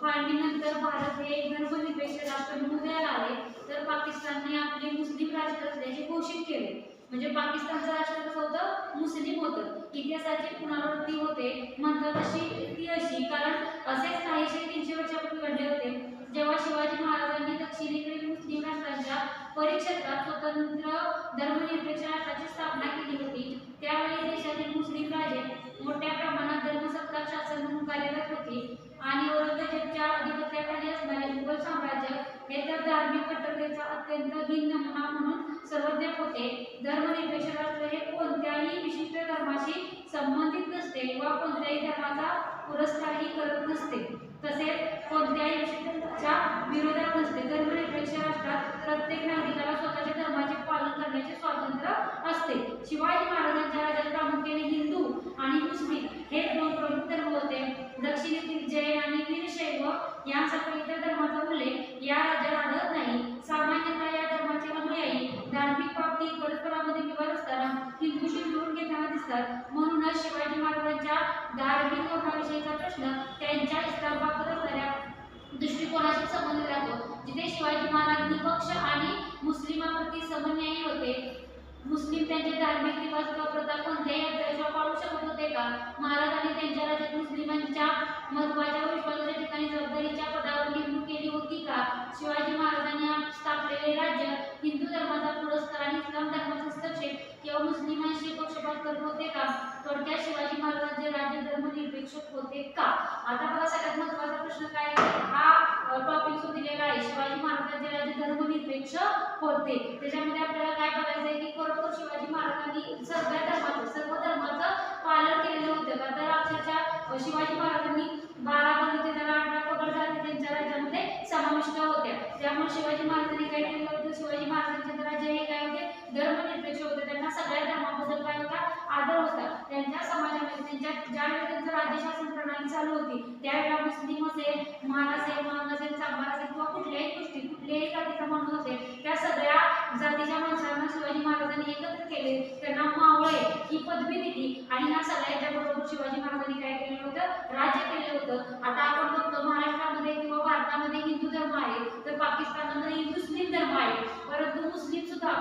फाळणीनंतर भारत हे धर्मनिरपेक्ष राष्ट्र म्हणून उदयाला आले तर पाकिस्तानने आपले मुस्लिम राष्ट्र असल्याचे घोषित केले. म्हणजे पाकिस्तानचं राष्ट्र कसं होतं? मुस्लिम होतं. इतिहासाची पुनरावृत्ती होते म्हणतात अशी ती अशी कारण असेच काहीशे तीनशे वर्षापूर्वी घडले होते जेव्हा शिवाजी महाराजांनी दक्षिणेकडील मुस्लिम राष्ट्रांच्या परिक्षेत्रात स्वतंत्र धर्मनिरपेक्ष राष्ट्राची स्थापना केली होती. त्यावेळी देशातील मुस्लिम राजे मोठ्या प्रमाणात धर्मसत्ता शासन म्हणून कार्यरत होते. आणि औरंगजेबच्या अधिपत्याखाली असणारे मुघल साम्राज्य हे तर धार्मिक कट्टरतेचा अत्यंत हीन नमुना म्हणून सर्वज्ञ होते. धर्मनिरपेक्ष राष्ट्र हे कोणत्याही विशिष्ट धर्माशी संबंधित नसते व कोणत्याही धर्माचा पुरस्कारही करत नसते. तसेच कोणत्याही विशिष्टच्या विरोधात नसते. धर्मनिरपेक्ष राष्ट्रात प्रत्येक नागरिकाला स्वतःच्या धर्माचे पालन करण्याचे स्वातंत्र्य असते. शिवाजी महाराजांच्या राज्यात प्रामुख्याने हिंदू आणि मुस्लिम हे दोन प्रमुख धर्म होते दक्षिणेतील जैन आणि वीरशैव यांसारख्या इतर धर्माचा उल्लेख या राज्यात आढळत नाही सामान्यतः या धर्माचे अनुयायी धार्मिक बाबतीत परस्परांमध्ये विवाद असताना हिंदूशी जुळून घेताना दिसतात म्हणूनच शिवाजी महाराजांच्या धार्मिक प्रश्न त्यांच्या इस्लामबाबत असणाऱ्या दृष्टिकोनाशी संबंधित राहतो. जिथे शिवाजी महाराज निपक्ष आणि मुस्लिमांप्रती समन्यायी होते. मुस्लिम त्यांचे धार्मिक रिवाज किंवा प्रथा कोणत्याही अभ्यासावर पाळू शकत होते का? महाराजांनी त्यांच्या राज्यात मुस्लिमांच्या महत्त्वाच्या विश्वासाच्या ठिकाणी जबाबदारीच्या पदावर नेमणूक केली होती का? शिवाजी महाराजांनी स्थापलेले राज्य हिंदू धर्माचा पुरस्कार आणि इस्लाम धर्माचा हस्तक्षेप किंवा मुस्लिमांशी पक्षपात करत होते का? थोडक्यात शिवाजी महाराजांचे राज्य धर्मनिरपेक्ष होते का? आता बघा सगळ्यात महत्त्वाचा प्रश्न काय हा टॉपिक जो दिलेला आहे शिवाजी महाराज राज्य धर्मनिरपेक्ष होते. त्याच्यामध्ये आपल्याला काय बघायचं आहे की खरोखर शिवाजी महाराजांनी सगळ्या धर्माचं सर्व धर्माचं पालन केलेलं होतं का? तर अक्षरशः शिवाजी महाराजांनी बारा बंद ते त्याला अठरा पकड जाती समाविष्ट होत्या. त्यामुळे शिवाजी महाराजांनी काय केलं होतं? शिवाजी महाराजांचे राजे हे काय होते धर्मनिरपेक्ष होते. त्यांना सगळ्या धर्माबद्दल काय होता? आदर होता. त्यांच्या समाजामध्ये त्यांच्या ज्यावेळी त्यांचं राज्यशासन प्रणाली चालू होती त्यावेळेला मुस्लिम असेल महाराज असेल महान असेल चांभार असेल किंवा कुठल्याही गोष्टी कुठल्याही जातीचा माणूस असेल त्या सगळ्या जातीच्या माणसांना शिवाजी केले. त्यांना मावळे ही पदवी दिली आणि ह्या सगळ्यांच्या बरोबर शिवाजी महाराजांनी काय केलेलं होतं? राज्य केलेलं होतं. आता आपण बघतो महाराष्ट्रामध्ये किंवा भारतामध्ये हिंदू धर्म आहे तर पाकिस्तानमध्ये मुस्लिम धर्म आहे परंतु मुस्लिम सुद्धा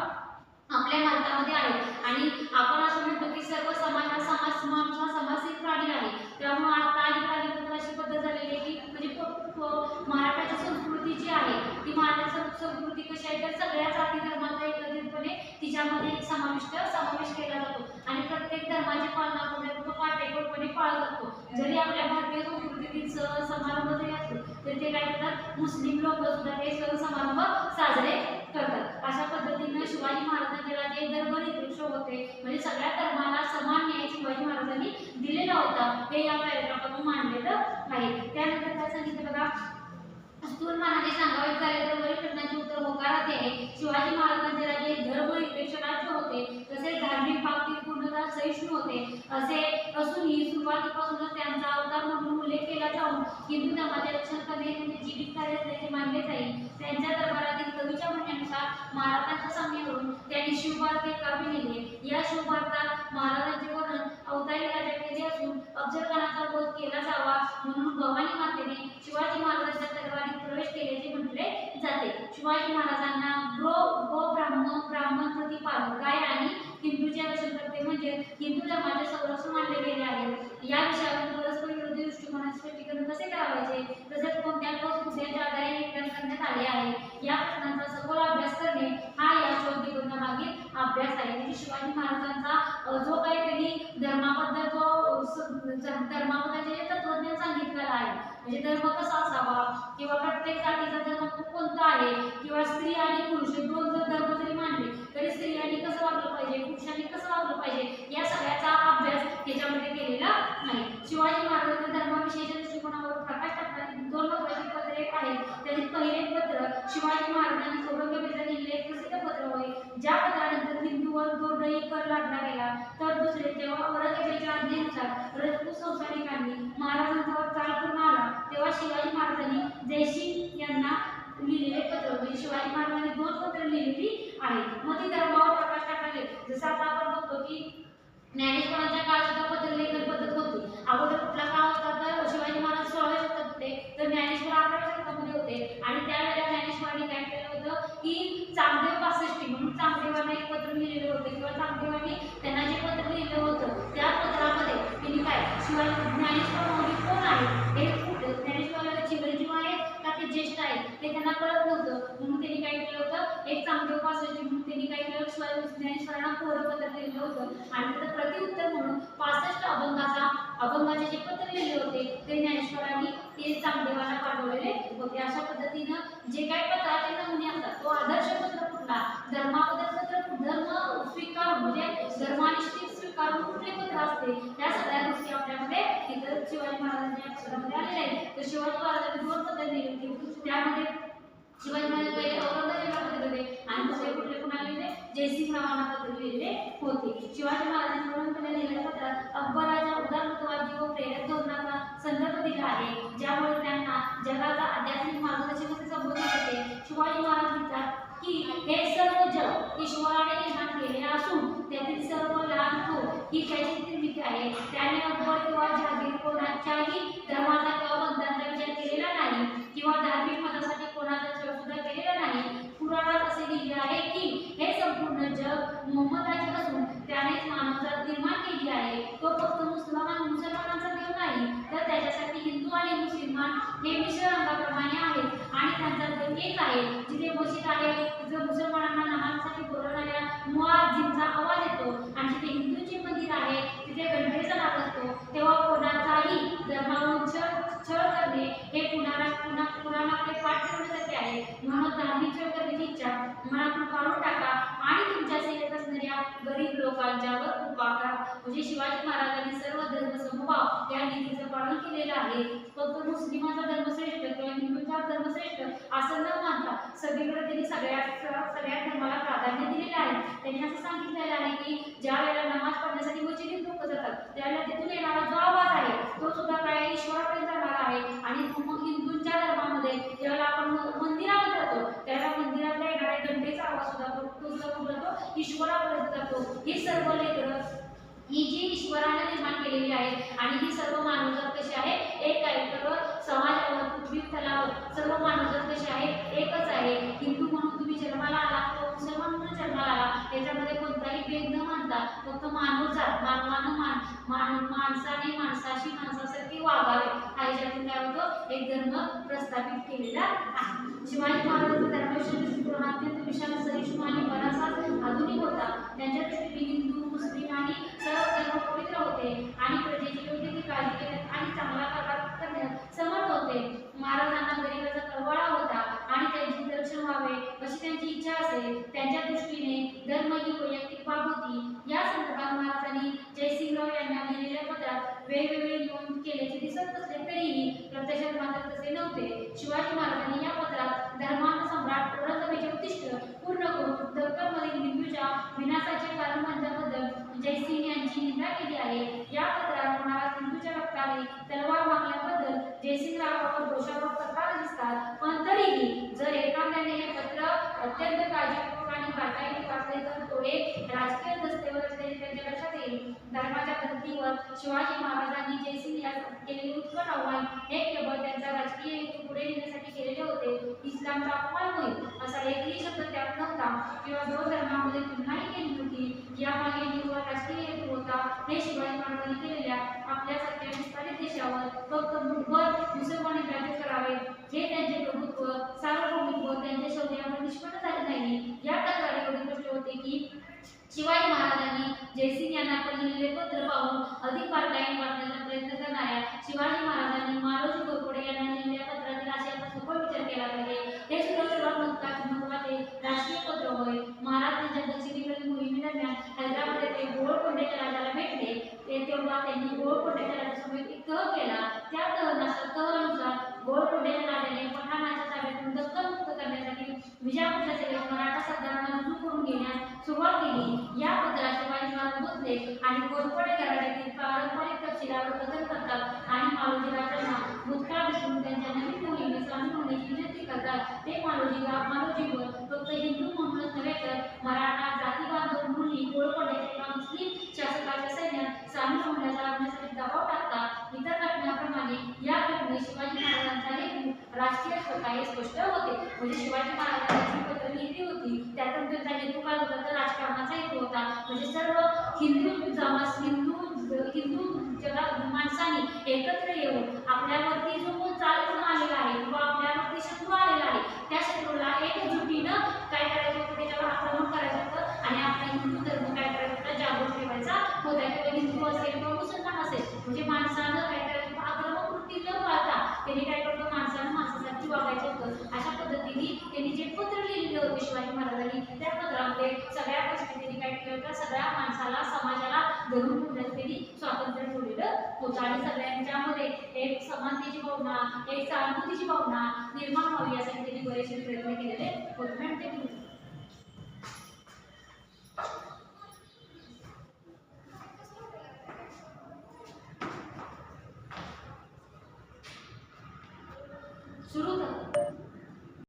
आपल्या भारतामध्ये आहे आणि आपण असं म्हणतो की सर्व समाज हा समाज माणूस हा समासिक प्राणी आहे त्यामुळे आता अलीकडे अलीकडे अशी पद्धत झालेली आहे की म्हणजे प- प- महाराष्ट्राची संस्कृती जी आहे ती महाराष्ट्र संस्कृती कशी आहे तर सगळ्या जाती धर्माचा एकत्रितपणे तिच्यामध्ये समाविष्ट समावेश केला जातो. आणि प्रत्येक धर्माचे पालन आपण तो काटेकोरपणे पाळत असतो. जरी आपल्या भारतीय संस्कृतीतील सण समारंभ जरी असतो तरी ते काय करतात? मुस्लिम लोक सुद्धा ते सण समारंभ साजरे करतात. अशा पद्धतीनं शिवाजी महाराजांचे राज्य धर्मनिरपेक्ष होते. म्हणजे सगळ्या धर्माला समान न्याय शिवाजी महाराजांनी दिलेला होता. हे या कार्यक्रमातून मांडलेलं आहे. त्यानंतर काय सांगितलं बघा? स्थूल मानाने सांगावे झाले तर वरील प्रश्नाचे उत्तर होकारात आहे शिवाजी महाराजांचे राजे धर्म धर्मनिरपेक्ष राज्य होते. तसेच धार्मिक बाबतीत पूर्णतः सहिष्णू होते. असे असूनही सुरुवातीपासूनच त्यांचा अवतार म्हणून उल्लेख केला जाऊन हिंदू धर्माचे रक्षण करणे म्हणजे जीवित कार्य असल्याचे मानले जाईल त्यांच्या दरबारातील कवीच्या म्हणण्यानुसार महाराजांच्या सामन्यावरून त्यांनी शिवभारत एक काव्य लिहिले. या शिवभारतात महाराजांचे वर्णन अवतारी राजा केले असून अफजल खानाचा बोध केला जावा म्हणून भवानी मातेने शिवाजी महाराजांच्या दरबारीत प्रवेश केल्याचे म्हटले जाते शिवाजी महाराजांना ब्र गो ब्राह्मण ब्राह्मण प्रतिपादक काय आणि हिंदूचे रक्षण करते म्हणजे हिंदू धर्माचे संरक्षण मानले गेले आहे या विषयावर परस्पर विरोधी दृष्टिकोनाचे स्पष्टीकरण कसे करावायचे? तसेच कोणत्या वस्तूचे आधारे हे विधान करण्यात आले आहे? या प्रश्नांचा सखोल अभ्यास करणे हा या शोध निबंधामागील अभ्यास आहे. म्हणजे शिवाजी महाराजांचा जो काही त्यांनी धर्माबद्दल जो अ, धर्माबद्दल जे तत्वज्ञान सांगितलेलं आहे. म्हणजे धर्म कसा असावा? किंवा प्रत्येक जातीचा धर्म कोणता आहे? किंवा स्त्री आणि पुरुष दोन जर धर्म जरी मानले तरी स्त्रियांनी कसं वागलं पाहिजे? पुरुषांनी कसं वागलं पाहिजे? या सगळ्याचा अभ्यास याच्यामध्ये केलेला नाही. शिवाजी महाराजांच्या धर्माविषयीच्या दृष्टिकोनावर प्रकाश टाकणारी दोन महत्वाची पत्रे आहेत. त्यातील पहिले पत्र शिवाजी महाराजांनी औरंगजेबाला लिहिले एक प्रसिद्ध पत्र होय. ज्या पत्रानंतर हिंदूवर दोरडही कर लादला गेला. तर दुसरे तेव्हा औरंगजेबाच्या आज्ञेनुसार रजपूत संस्थानिकांनी महाराजांचा चाल पूर्ण आला तेव्हा शिवाजी महाराजांनी जयसिंग यांना शिवाजी महाराजांनी दोन पत्र लिहिली आहेत मग ती धर्मावर प्रकाश टाकले जसं आता आपण बघतो की ज्ञानेश्वरांच्या काळात सुद्धा पत्र लेखन पद्धत होती. अगोदर कुठला काळ होता तर शिवाजी महाराज सोळाव्या शतकात होते तर ज्ञानेश्वर अकराव्या शतकामध्ये होते. आणि त्यावेळेला ज्ञानेश्वरांनी काय केलं होतं की चांगदेव पासष्टी म्हणून चांगदेवांना एक पत्र लिहिलेलं होतं. किंवा चांगदेवांनी त्यांना जे पत्र लिहिलं होतं त्या पत्रामध्ये तिने काय शिवाजी ज्ञानेश्वर मोदी कोण आहे? हे ज्ञानेश्वर चिरंजीव आहेत का ते ज्येष्ठ आहेत? ते त्यांना कळत नव्हतं. एक चांगले उपासाचे म्हणून त्यांनी काय केलं? स्वयं ज्ञानेश्वरांना कोरपत्र लिहिलं होतं. आणि त्याचं प्रतिउत्तर म्हणून पासष्ट अभंगाचा अभंगाचे जे पत्र लिहिले होते ते ज्ञानेश्वरांनी ते चांगदेवाला पाठवलेले होते. अशा पद्धतीनं जे काय पत्राचे नमुने असतात तो आदर्श पत्र कुठला? धर्माबद्दल पत्र धर्म स्वीकारून म्हणजे धर्मानिष्ठित स्वीकारून कुठले पत्र असते? त्या सगळ्या गोष्टी आपल्यामध्ये इथं शिवाजी महाराजांच्या अक्षरामध्ये आलेल्या आहेत. तर शिवाजी महाराजांनी दोन पत्र दिली होती. त्यामध्ये शिवाजी महाराज पहिले औरंगजेबाला पत्र दिले आणि दुसरे कुठले कुणाला लिहिले? जयसिंग रावांना पत्र लिहिलेले होते. शिवाजी महाराजांनी पूर्णपणे लिहिलेल्या पत्रात अकबराच्या उदारमतवादी व प्रेरक धोरणाचा संदर्भ दिला आहे. ज्यामुळे त्यांना जगाचा आध्यात्मिक मार्गदर्शक कसे संबोधन होते शिवाजी महाराज म्हणतात की हे सर्व जग ईश्वराने निर्माण केलेले असून त्यातील सर्व लहान थोर ही त्याची निर्मिती आहे. त्याने अकबर किंवा जहागीर कोणाच्याही धर्माचा किंवा पंथांचा विचार केलेला नाही किंवा धार्मिक मतासाठी कोणाचा छळ सुद्धा केलेला नाही पुराणात असे लिहिले आहे की हे मोहम्मद जग असून त्यानेच मानवजात निर्माण केली आहे. तो फक्त मुसलमान मुसलमानांचा देव नाही तर त्याच्यासाठी हिंदू आणि मुसलमान हे मिश्र रंगाप्रमाणे आहेत. आणि त्यांचा देव एक आहे जिथे मशीद आहे तिथे मुसलमानांना नमाजसाठी बोलवणाऱ्या मुआझिनचा आवाज येतो. आणि जिथे हिंदूंचे मंदिर आहे तिथे गणपतीचा नाद असतो. तेव्हा कोणाचाही धर्मावरून छळ छळ करणे हे कुणाला कुणा कुणाकडे पाठ आहे. म्हणून धार्मिक करण्याची इच्छा. मनातून काढून टाका. आणि तुमच्या सेवेत असणाऱ्या गरीब लोकांच्यावर उपा करा म्हणजे शिवाजी महाराजांनी सर्व धर्म समभाव या नीतीचं पालन केलेलं आहे. फक्त मुस्लिमांचा धर्म श्रेष्ठ किंवा हिंदूंचा धर्म श्रेष्ठ असं न मानता सगळीकडे त्यांनी सगळ्या सगळ्या धर्माला प्राधान्य दिलेलं आहे. त्यांनी असं सांगितलेलं आहे की ज्या वेळेला नमाज पढण्यासाठी मशिदीत लोक जातात त्यावेळेला तिथून येणारा जो आवाज आहे तो सुद्धा काय ईश्वरापर्यंत जाणार आहे आणि मग हिंदूंच्या धर्मामध्ये ज्यावेळेला आपण म- मंदिरामध्ये जातो त्यावेळेला मंदिरातल्या येणाऱ्या घंटेचा आवाज सुद्धा तो तो सुद्धा कुठला तो ईश्वरापर्यंत जातो. हे सर्व लेकरं ही जी ईश्वराने निर्माण केलेली आहे आणि ही सर्व मानवजात कशी आहे? एक आहे सर्व समाजावर पृथ्वी तलावर. सर्व मानवजात कशी आहे? एकच आहे. हिंदू म्हणून तुम्ही जन्माला आला किंवा मुसलमान म्हणून जन्माला आला. याच्यामध्ये कोणताही भेद न मानता फक्त मानवजात मानवानं मान माणसाने माणसाशी माणसाचे वागावे हा याच्यातून काय होतो? एक धर्म प्रस्थापित केलेला आहे. शिवाजी महाराजांचा धर्मविषयी दृष्टिकोन अत्यंत विशाल सहिष्णू आणि बराचसा आधुनिक होता. त्यांच्या दृष्टीने हिंदू मुस्लिम आणि सर्व धर्म पवित्र होते. आणि प्रजेची योग्य ती काळजी घेण्यात आणि चांगला कारभार करण्यात समर्थ होते महाराजांना गरिबाचा कळवळा होता आणि त्यांचे दर्शन व्हावे अशी त्यांची इच्छा असेल त्यांच्या दृष्टीने धर्म ही वैयक्तिक बाब होती या संदर्भात महाराजांनी जयसिंगराव यांना लिहिलेल्या वेगवेगळी नोंद केल्याचे दिसत असले तरीही प्रत्यक्षात मात्र तसे नव्हते. शिवाजी महाराजांनी या पत्रात धर्मांध सम्राट औरंगजेबाचे उद्दिष्ट पूर्ण करून दक्कनमधील हिंदूच्या विनाशाचे कारण म्हणण्याबद्दल जयसिंग यांची निंदा केली आहे. या पत्रात महाराज हिंदूच्या रक्ताने तलवार मागल्याबद्दल जयसिंग रावावर दोषारोप करताना दिसतात. पण तरीही जर एखाद्याने हे पत्र अत्यंत काळजीपूर्वक आणि बारकाईने वाचले तर तो एक शिवाजी महाराजांनी जयसिंग यास केलेले उत्कट आव्हान हे केवळ त्यांचा राजकीय हेतू पुढे नेण्यासाठी केलेले होते. इस्लामचा अपमान होईल असा एकही शब्द त्यात नव्हता. किंवा दोन धर्मामध्ये पुन्हाही केली होती यामागे निव्वळ राजकीय हेतू होता हे शिवाजी महाराजांनी केलेल्या आपल्यासारख्या विस्तारित देशावर फक्त मुघल मुसलमानी राज्य करावे. हे त्यांचे प्रभुत्व सार्वभौमित्व त्यांच्या शौर्यावर निष्पन्न झाले नाही. या प्रकारे एवढी गोष्ट होते की शिवाजी महाराजांनी जयसिंग यांना आपण लिहिलेले पत्र पाहू अधिक बारकाईने वाचण्याचा प्रयत्न करणाऱ्या शिवाजी महाराजांनी मालोजी घोरपडे यांना लिहिलेल्या पत्रातील आशयाचा सखोल विचार केला पाहिजे. हे सुद्धा सर्वात महत्त्वाचे महत्त्वाचे राष्ट्रीय पत्र होय. महाराज त्यांच्या दक्षिणेकडील मोहिमेदरम्यान हैदराबाद येथे गोळकोंड्याच्या राजाला भेटले. ते तेव्हा त्यांनी गोळकोंड्याच्या राजासमोर एक तह केला त्या तहनाचा तहनुसार गोळकोंड्याच्या राजाने पठाणाच्या ताब्यातून दक्कन मुक्त करण्यासाठी विजापूरच्या सेवेत मराठा सरदारांना रुजू करून घेण्यास सुरुवात केली या पत्रात शिवाजी महाराज बसले आणि घराण्यातील पारंपरिक तपशिलावर बदल करतात आणि मालोजी राजांना भूतकाळ विसरून त्यांच्या नवीन मोहिमेत सामील होण्याची विनंती करतात. ते मालोजी गाव मालोजीवर फक्त हिंदू म्हणूनच नव्हे तर मराठा जातीवाद मुली गोळकोंड्याच्या किंवा मुस्लिम शासकाच्या सैन्यात सामील होण्याचा आणण्यासाठी दबाव टाकतात. इतर घटनाप्रमाणे या घटनेत शिवाजी महाराजांचा हेतू राष्ट्रीय स्वतः हे स्पष्ट होते. म्हणजे शिवाजी महाराजांनी पत्र लिहिली होती. त्यातून त्यांचा हेतू काय होता तर राजकारणाचा हेतू होता. म्हणजे सर्व हिंदू जमा हिंदू हिंदू जगा माणसाने एकत्र येऊन आपल्यावरती जो चालत आलेला आहे किंवा आपल्यावरती शत्रू आलेला आहे त्या शत्रूला एकजुटीनं काय करायचं होतं? त्याच्यावर आक्रमण करायचं होतं आणि आपल्या हिंदू स्वतःला समाजाला धरून ठेवण्यास त्यांनी स्वातंत्र्य ठेवलेलं होतं. आणि सगळ्यांच्यामध्ये एक समानतेची भावना एक सहानुभूतीची भावना निर्माण व्हावी यासाठी त्यांनी बरेचसे प्रयत्न केलेले होते.